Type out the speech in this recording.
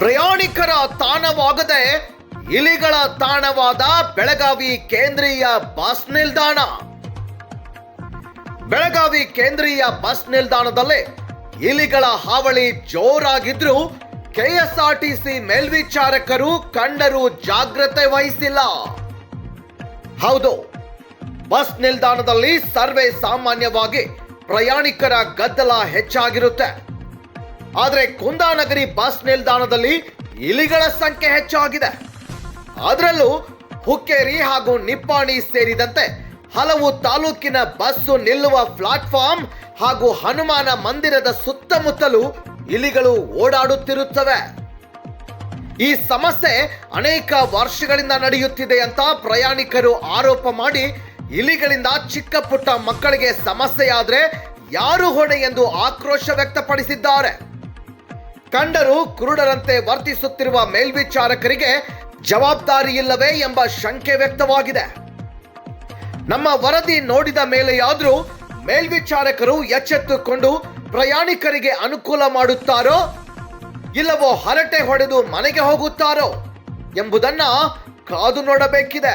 ಪ್ರಯಾಣಿಕರ ತಾಣವಾಗದೆ ಇಲಿಗಳ ತಾಣವಾದ ಬೆಳಗಾವಿ ಕೇಂದ್ರೀಯ ಬಸ್ ನಿಲ್ದಾಣ. ಬೆಳಗಾವಿ ಕೇಂದ್ರೀಯ ಬಸ್ ನಿಲ್ದಾಣದಲ್ಲಿ ಇಲಿಗಳ ಹಾವಳಿ ಜೋರಾಗಿದ್ರು ಕೆಎಸ್ಆರ್ಟಿಸಿ ಮೇಲ್ವಿಚಾರಕರು ಕಂಡರೂ ಜಾಗ್ರತೆ ವಹಿಸಿಲ್ಲ. ಹೌದು, ಬಸ್ ನಿಲ್ದಾಣದಲ್ಲಿ ಸರ್ವೇ ಸಾಮಾನ್ಯವಾಗಿ ಪ್ರಯಾಣಿಕರ ಗದ್ದಲ ಹೆಚ್ಚಾಗಿರುತ್ತೆ. ಆದರೆ ಕುಂದಾನಗರಿ ಬಸ್ ನಿಲ್ದಾಣದಲ್ಲಿ ಇಲಿಗಳ ಸಂಖ್ಯೆ ಹೆಚ್ಚಾಗಿದೆ. ಅದರಲ್ಲೂ ಹುಕ್ಕೇರಿ ಹಾಗೂ ನಿಪ್ಪಾಣಿ ಸೇರಿದಂತೆ ಹಲವು ತಾಲೂಕಿನ ಬಸ್ಸು ನಿಲ್ಲುವ ಪ್ಲಾಟ್ಫಾರ್ಮ್ ಹಾಗೂ ಹನುಮಾನ ಮಂದಿರದ ಸುತ್ತಮುತ್ತಲೂ ಇಲಿಗಳು ಓಡಾಡುತ್ತಿರುತ್ತವೆ. ಈ ಸಮಸ್ಯೆ ಅನೇಕ ವರ್ಷಗಳಿಂದ ನಡೆಯುತ್ತಿದೆ ಅಂತ ಪ್ರಯಾಣಿಕರು ಆರೋಪ ಮಾಡಿ ಇಲಿಗಳಿಂದ ಚಿಕ್ಕ ಪುಟ್ಟ ಮಕ್ಕಳಿಗೆ ಸಮಸ್ಯೆಯಾದ್ರೆ ಯಾರು ಹೊಣೆ ಎಂದು ಆಕ್ರೋಶ ವ್ಯಕ್ತಪಡಿಸಿದ್ದಾರೆ. ಕಂಡರು ಕುರುಡರಂತೆ ವರ್ತಿಸುತ್ತಿರುವ ಮೇಲ್ವಿಚಾರಕರಿಗೆ ಜವಾಬ್ದಾರಿ ಇಲ್ಲವೇ ಎಂಬ ಶಂಕೆ ವ್ಯಕ್ತವಾಗಿದೆ. ನಮ್ಮ ವರದಿ ನೋಡಿದ ಮೇಲೆಯಾದರೂ ಮೇಲ್ವಿಚಾರಕರು ಎಚ್ಚೆತ್ತುಕೊಂಡು ಪ್ರಯಾಣಿಕರಿಗೆ ಅನುಕೂಲ ಮಾಡುತ್ತಾರೋ, ಇಲ್ಲವೋ ಹರಟೆ ಹೊಡೆದು ಮನೆಗೆ ಹೋಗುತ್ತಾರೋ ಎಂಬುದನ್ನ ಕಾದು ನೋಡಬೇಕಿದೆ.